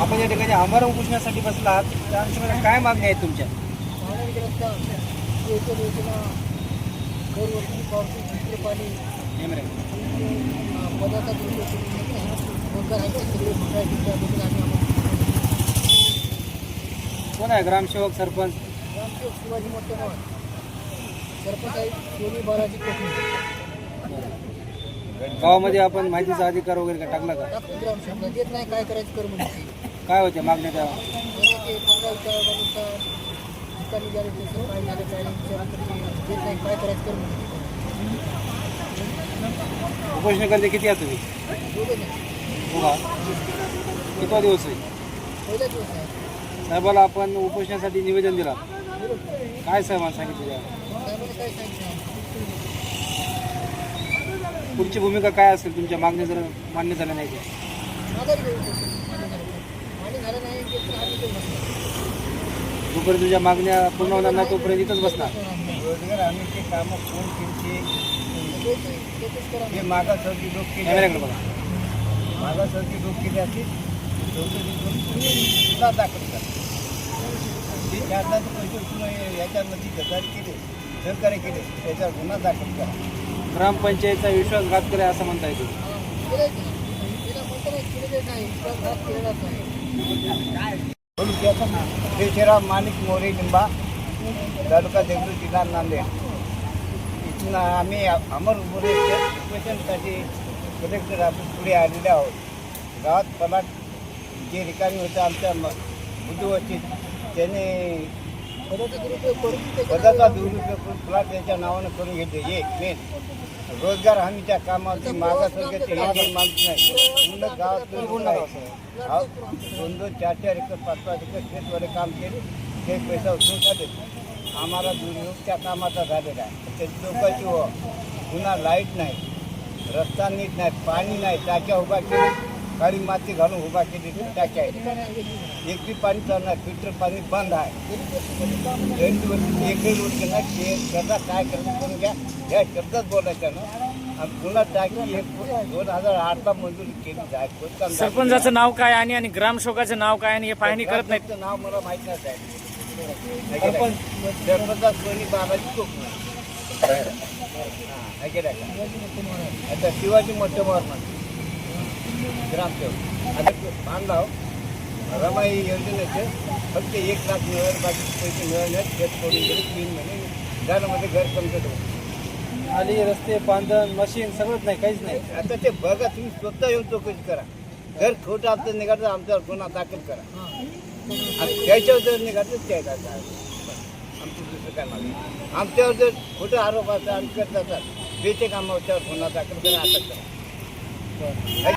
आपण या ठिकाणी आमरण उपोषणासाठी बसला आहात त्या अनुषंगाने काय मागणी आहेत तुमच्या? कोण आहे ग्रामसेवक सरपंच? ग्रामसेवक शिवाजी मोठे सरपंच आहे सोनी बालाजी कोकणी गावामध्ये आपण माहितीचा अधिकार वगैरे काय टाकला का? देत नाही काय करायचं कर म्हणजे काय होते मागण्या त्या? ते पंधरा विचारानुसार ठिकाणी झाले तसं काय झालं काय नाही विचारलं तर ते देत नाही काय करायचं कर म्हणजे उपोषणकर्ते किती आहात तुम्ही? नाही बघा कितवा दिवस आहे? पहिला दिवस आहे. साहेबाला आपण उपोषणासाठी निवेदन दिला. काय साहेबांना सांगितलं? काय सांगितलं? पुढची भूमिका काय असेल तुमच्या? मागण्या जर मान्य झाल्या नाही तर आम्ही. जोपर्यंत तुझ्या मागण्या पूर्ण होणार नाही तोपर्यंत इथंच बसणार. रोजगार कामं कोण केली ते-. जे मागासवर्गीय लोक केले कॅमेऱ्याकडे बघा लोक केले असतील चौकशी करून गुन्हा दाखल करा. जे शासनाचे पैसे उचलून याच्यामध्ये गदारी केले सहकार्य केले त्याच्यावर गुन्हा दाखल करा. ग्रामपंचायतचा विश्वासघात करे असं म्हणता येतो ना, केशवराव माणिक मोरे लिंबा तालुका देवरू जिल्हा नांदेड. इथून आम्ही अमर मोरे उपोषणासाठी कलेक्टर ऑफिस पुढे आलेले आहोत. गावात पलाट जे रिकामी होतं आमच्या म- बुद्धवस्तीत त्याने पदाचा दुरुपयोग करून दुरुपयोग प्लॉट त्याच्या नावानं करून घेतले. एक मेन रोजगार हमीच्या कामाची मागासवर्गाचे हे माणूस नाही पूर्ण आहोत. दोन दोन चार चार एकर पाच पाच एकर शेतवाले काम केले. ते पैसा उचलून काढले. आम्हाला दुर्योग त्या कामाचा झालेला आहे. ते लोकांची हो पुन्हा लाइट नाही. रस्ता नीट नाही पाणी नाही. टाक्या उभा केली. काळी माती घालून उभा केली टाक्या आहेत. एक बी पाणी चालणार फिल्टर पाणी बंद आहे. एकही रोज ना ते त्याचा काय करायचं करून घ्या. या शब्दात बोलायचं ना आणि पुन्हा टाकी हे दोन हजार आठला मंजुरी केली जाय. सरपंचाचं नाव काय आणि आणि ग्रामसेवकाचं नाव काय आणि हे पाहणी करत नाहीत? सरपंचाचं नाव मला माहीत नाही साहेब. सरपंच सरपंचा सोनी बाबाजी कोकण. आता शिवाजी मोठे म्हणून ग्रामसेवक. आता ते बांधलाव रमाई योजनेचे फक्त एक लाख मिळेल बाकी पैसे मिळवण्यात शेत पडून गेले तीन महिने. घरामध्ये घर कमजोर होतं. आली रस्ते बांधण मशीन सगळंच नाही काहीच नाही. आता ते बघा तुम्ही स्वतः येऊन चौकशी करा. घर खोटं आमचं निघालं तर आमच्यावर गुन्हा दाखल करा. आणि त्याच्यावर जर निघालं त्या आमचं दुसरं काय मागणी? आमच्यावर जर खोटं आरोप असतात आम्ही करत असतात बेचे कामावर गुन्हा दाखल करा अटक करा.